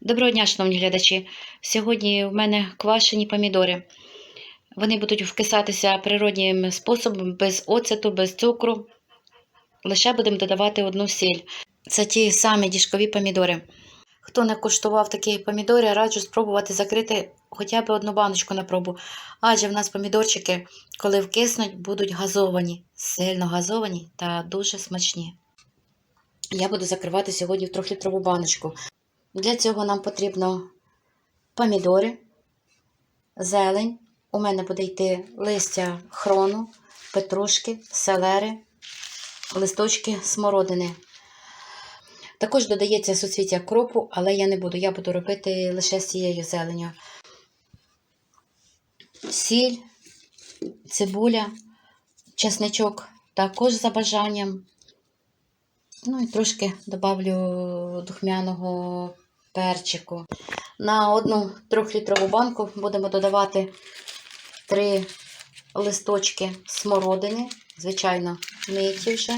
Доброго дня, шановні глядачі. Сьогодні в мене квашені помідори. Вони будуть вкисатися природнім способом, без оцету, без цукру. Лише будемо додавати одну сіль. Це ті самі діжкові помідори. Хто не куштував такі помідори, раджу спробувати закрити хоча б одну баночку на пробу. Адже в нас помідорчики, коли вкиснуть, будуть газовані, сильно газовані та дуже смачні. Я буду закривати сьогодні в трьохлітрову баночку. Для цього нам потрібно помідори, зелень. У мене буде йти листя хрону, петрушки, селери, листочки смородини. Також додається суцвіття кропу, але я не буду. Я буду робити лише з цією зеленю. Сіль, цибуля, чесничок також за бажанням. Ну і трошки добавлю духмяного перчику. На одну трьохлітрову банку будемо додавати три листочки смородини, звичайно, миті вже.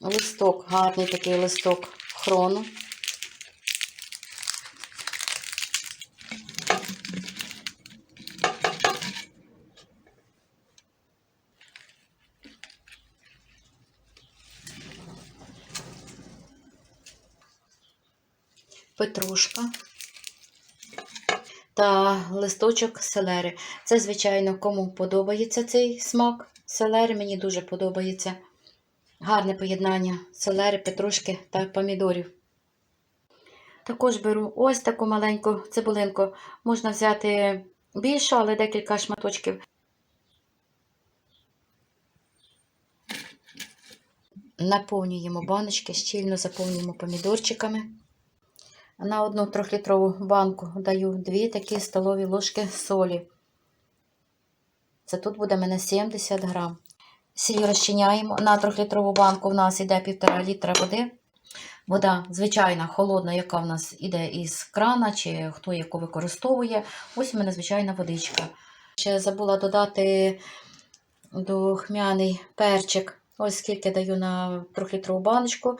Листок, гарний такий листок хрону. Петрушка та листочок селери. Це, звичайно, кому подобається цей смак селери, мені дуже подобається. Гарне поєднання селери, петрушки та помідорів. Також беру ось таку маленьку цибулинку. Можна взяти більшу, але декілька шматочків. Наповнюємо баночки, щільно заповнюємо помідорчиками. На одну трьохлітрову банку даю 2 такі столові ложки солі. Це тут буде мене 70 грам. Сіль розчиняємо. На трьохлітрову банку в нас йде 1,5 літра води. Вода звичайна, холодна, яка в нас йде із крана, чи хто яку використовує. Ось у мене звичайна водичка. Ще забула додати духмяний перчик. Ось скільки даю на трьохлітрову баночку.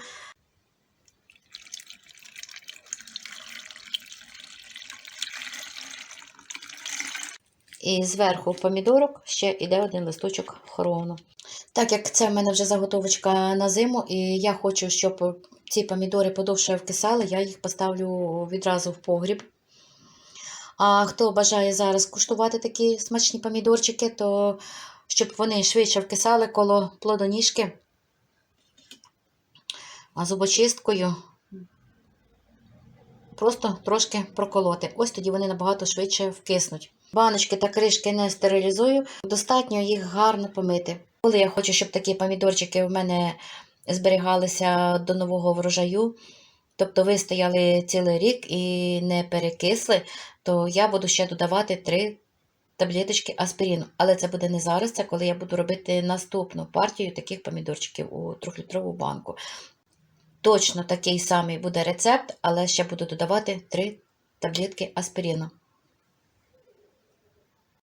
І зверху помідорок ще йде один листочок хрону. Так як це в мене вже заготовочка на зиму, і я хочу, щоб ці помідори подовше вкисали, я їх поставлю відразу в погріб. А хто бажає зараз куштувати такі смачні помідорчики, то щоб вони швидше вкисали коло плодоніжки, зубочисткою просто трошки проколоти. Ось тоді вони набагато швидше вкиснуть. Баночки та кришки не стерилізую, достатньо їх гарно помити. Коли я хочу, щоб такі помідорчики в мене зберігалися до нового врожаю, тобто вистояли цілий рік і не перекисли, то я буду ще додавати 3 таблеточки аспіріну. Але це буде не зараз, це коли я буду робити наступну партію таких помідорчиків у 3-літрову банку. Точно такий самий буде рецепт, але ще буду додавати 3 таблетки аспіріну.